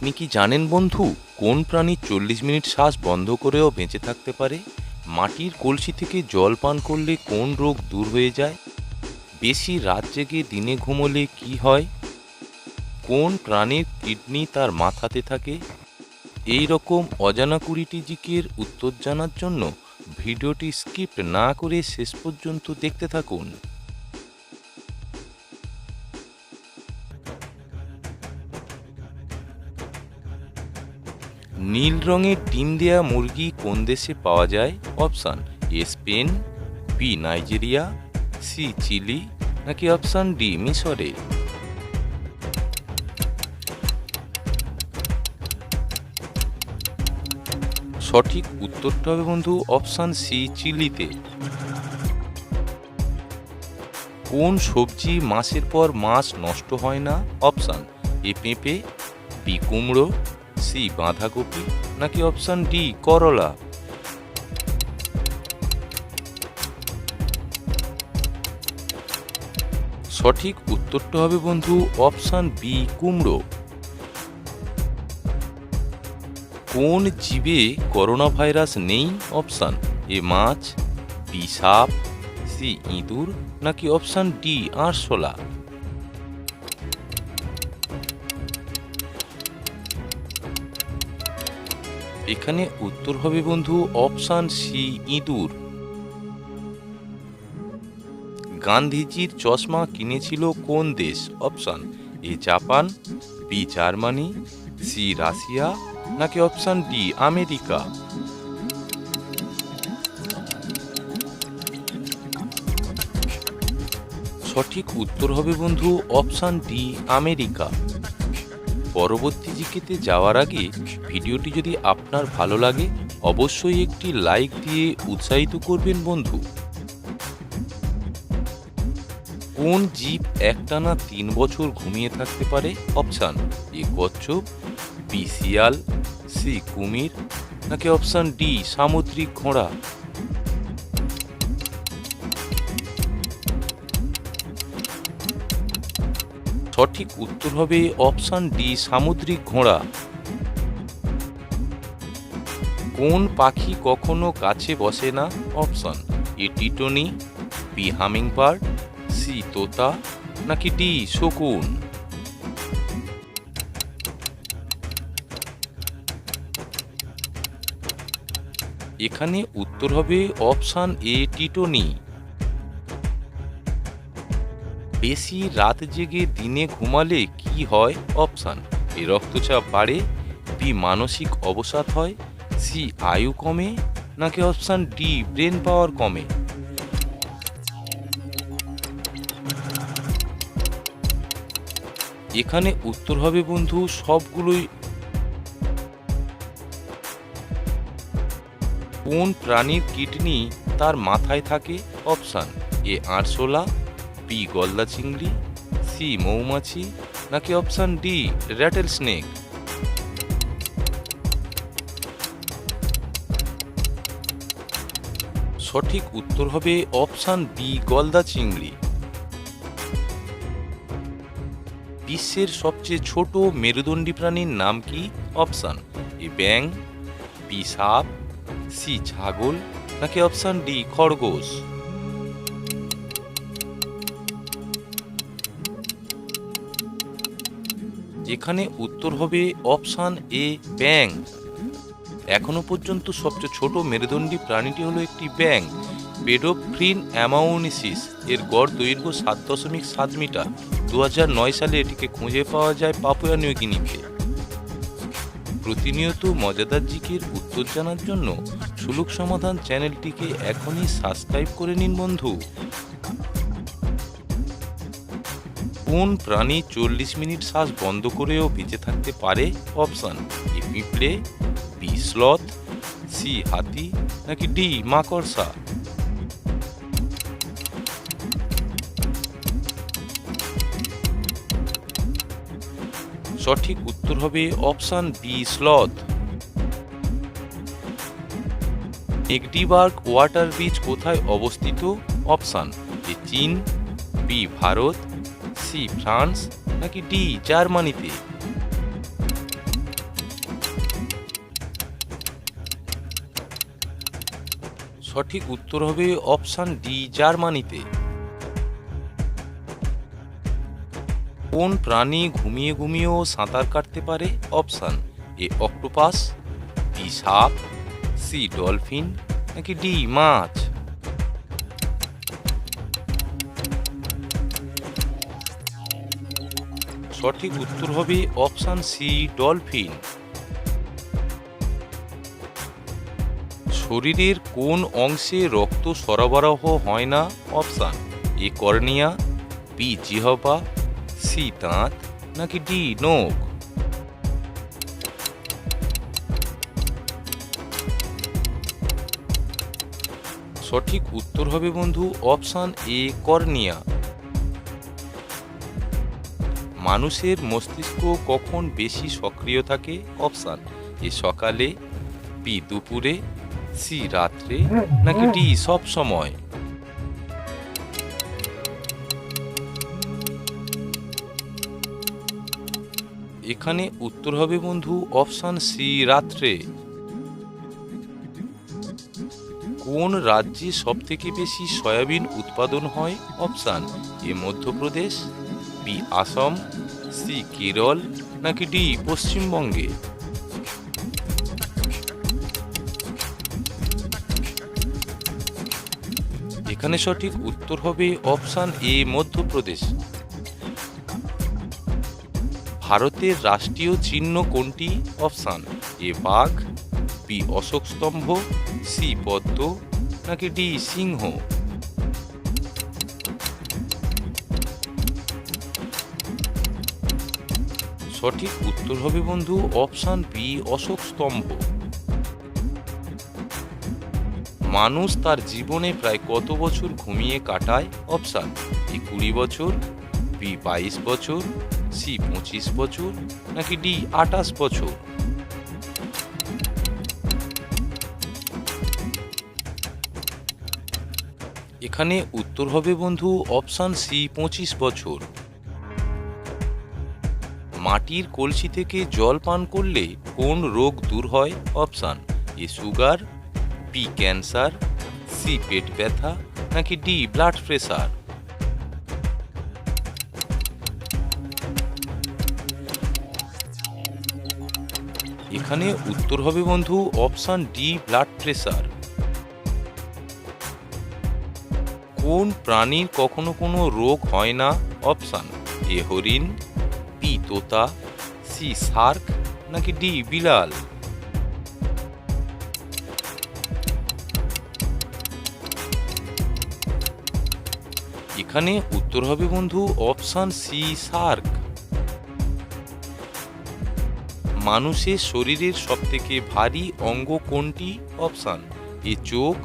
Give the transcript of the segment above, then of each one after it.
আপনি কি জানেন বন্ধু কোন প্রাণী চল্লিশ মিনিট শ্বাস বন্ধ করেও বেঁচে থাকতে পারে? মাটির কলসি থেকে জল পান করলে কোন রোগ দূর হয়ে যায়? বেশি রাত জেগে দিনে ঘুমোলে কি হয়? কোন প্রাণীর কিডনি তার মাথাতে থাকে? এই রকম অজানা কুড়িটি জিকের উত্তর জানার জন্য ভিডিওটি স্কিপ না করে শেষ পর্যন্ত দেখতে থাকুন। নীল রঙের ডিম দেয়া মুরগি কোন দেশে পাওয়া যায়? Option A, Spain, B, Nigeria, C, Chile, নাকি অপশান ডি, মিশরে? সঠিক উত্তরটা হবে বন্ধু অপশান সি, চিলিতে। কোন সবজি মাসের পর মাস নষ্ট হয় না? অপশান এ, পেঁপে, বি, কুমড়ো সি, বাঁধাকপি, নাকি অপশান ডি করলা? সঠিক উত্তরটা হবে বন্ধু অপশান বি কুমড়ো। কোন জীবে করোনা ভাইরাস নেই? অপশান এ মাছ বি সাপ সি ইঁদুর, নাকি অপশান ডি আরশোলা? এখানে উত্তর হবে বন্ধু অপশান সি, ইঁদুর। গান্ধীজির চশমা কিনেছিল কোন দেশ? Option A, Japan, B, Germany, C, Russia, নাকি অপশান ডি, আমেরিকা? সঠিক উত্তর হবে বন্ধু অপশান ডি, আমেরিকা। পরবর্তী জিকেতে যাওয়ার আগে ভিডিওটি যদি আপনার ভালো লাগে, অবশ্যই একটি লাইক দিয়ে উৎসাহিত করবেন বন্ধু। কোন জীব একটানা তিন বছর ঘুমিয়ে থাকতে পারে? অপশান এ কচ্ছপ, বি শিয়াল, সি কুমির, নাকি অপশান ডি সামুদ্রিক ঘোড়া? সঠিক উত্তর হবে অপশান ডি, সামুদ্রিক ঘোড়া। কোন পাখি কখনো কাছে বসে না? অপশান এ, টিটনি, বি হামিং বার্ড সি, তোতা, নাকি ডি, শকুন। এখানে উত্তর হবে অপশান এ, টিটনি। বেশি রাত জেগে দিনে ঘুমালে কি হয়? অপশান, এ রক্তচাপ বাড়ে, বি মানসিক অবসাদ হয়, সি আয়ু কমে, নাকি অপশান ডি ব্রেন পাওয়ার কমে? এখানে উত্তর হবে বন্ধু সবগুলোই কোন প্রাণীর কিডনি তার মাথায় থাকে? অপশান, এ আরশোলা বি গলদা চিংড়ি, সি মৌমাছি, নাকি অপশান ডি র্যাটেল স্নেক? সঠিক উত্তর হবে অপশান বি গলদা চিংড়ি। বিশ্বের সবচেয়ে ছোট মেরুদণ্ডী প্রাণীর নাম কি? অপশান এ ব্যাং বি সাপ, সি ছাগল, নাকি অপশান ডি খরগোশ? যেখানে উত্তর হবে অপশান এ, ব্যাং। এখনও পর্যন্ত সবচেয়ে ছোট মেরুদণ্ডী প্রাণীটি হলো একটি ব্যাং পেডোফ্রিন অ্যামাউনিসিস এর গড় দৈর্ঘ্য সাত দশমিক সাত মিটার। দু সালে এটিকে খুঁজে পাওয়া যায় পাপুয়া নিউ নিউগিনিতে প্রতিনিয়ত মজাদার জিকের উত্তর জানার জন্য সুলুক সমাধান চ্যানেলটিকে এখনই সাবস্ক্রাইব করে নিন বন্ধু। কোন প্রাণী চল্লিশ মিনিট শ্বাস বন্ধ করেও বেঁচে থাকতে পারে? অপশান, এ পিঁপড়ে, বি স্লথ, সি হাতি, নাকি ডি মাকড়সা? সঠিক উত্তর হবে অপশান বি স্লথ। একডিবার্গ ওয়াটার ব্রিজ কোথায় অবস্থিত? অপশান, এ চীন, বি ভারত সি, ফ্রান্স, নাকি ডি, জার্মানিতে? সঠিক উত্তর হবে অপশান ডি, জার্মানিতে। কোন প্রাণী ঘুমিয়ে ঘুমিয়েও সাঁতার কাটতে পারে? অপশান এ, অক্টোপাস, বি, সাপ, সি, ডলফিন, নাকি ডি, মাছ? সঠিক উত্তর হবে অপশান সি, ডলফিন। শরীরের কোন অংশে রক্ত সরবরাহ হয় না? অপশান এ, কর্নিয়া, বি, জিহবা, সি, দাঁত, নাকি ডি, নোখ? সঠিক উত্তর হবে বন্ধু অপশান এ, কর্নিয়া। মানুষের মস্তিষ্ক কখন বেশি সক্রিয় থাকে? অপশান, এ সকালে, বি দুপুরে, সি রাত্রে, নাকি ডি সব সময়? এখানে উত্তর হবে বন্ধু অপশান সি রাত্রে। কোন রাজ্যে সবথেকে বেশি সয়াবিন উৎপাদন হয়? Option, A Madhya Pradesh B Assam, C Kerala, নাকি ডি পশ্চিমবঙ্গে? এখানে সঠিক উত্তর হবে অপশান এ, মধ্যপ্রদেশ। ভারতের রাষ্ট্রীয় চিহ্ন কোনটি? অপশান এ, বাঘ, বি, অশোক স্তম্ভ, সি, পদ্ম, নাকি ডি, সিংহ? সঠিক উত্তর হবে বন্ধু অপশান বি অশোক স্তম্ভ। মানুষ তার জীবনে প্রায় কত বছর ঘুমিয়ে কাটায়? অপশান এ কুড়ি বছর বি বাইশ বছর সি পঁচিশ বছর, নাকি ডি আঠাশ বছর? এখানে উত্তর হবে বন্ধু অপশান সি পঁচিশ বছর। মাটির কলসি থেকে জল পান করলে কোন রোগ দূর হয়? Option, A sugar, B cancer, C পেট ব্যথা, নাকি ডি ব্লাড প্রেশার এখানে উত্তর হবে বন্ধু অপশান ডি ব্লাড প্রেশার কোন প্রাণীর কখনো কোনো রোগ হয় না? অপশান, এ হরিণ তোতা সি শার্ক নাকি ডি বিড়াল এখানে উত্তর হবে বন্ধু অপশান সি শার্ক মানুষের শরীরের সবথেকে ভারী অঙ্গ কোনটি? অপশান এ চোখ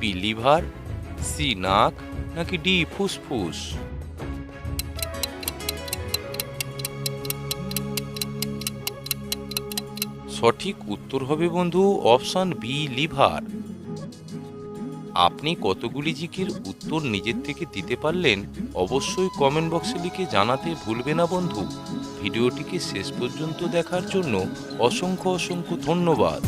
বি লিভার সি নাক, নাকি ডি ফুসফুস? সঠিক উত্তর হবে বন্ধু অপশন বি, লিভার। আপনি কতগুলি জিকের উত্তর নিজের থেকে দিতে পারলেন অবশ্যই কমেন্ট বক্সে লিখে জানাতে ভুলবে না বন্ধু। ভিডিওটিকে শেষ পর্যন্ত দেখার জন্য অসংখ্য অসংখ্য ধন্যবাদ।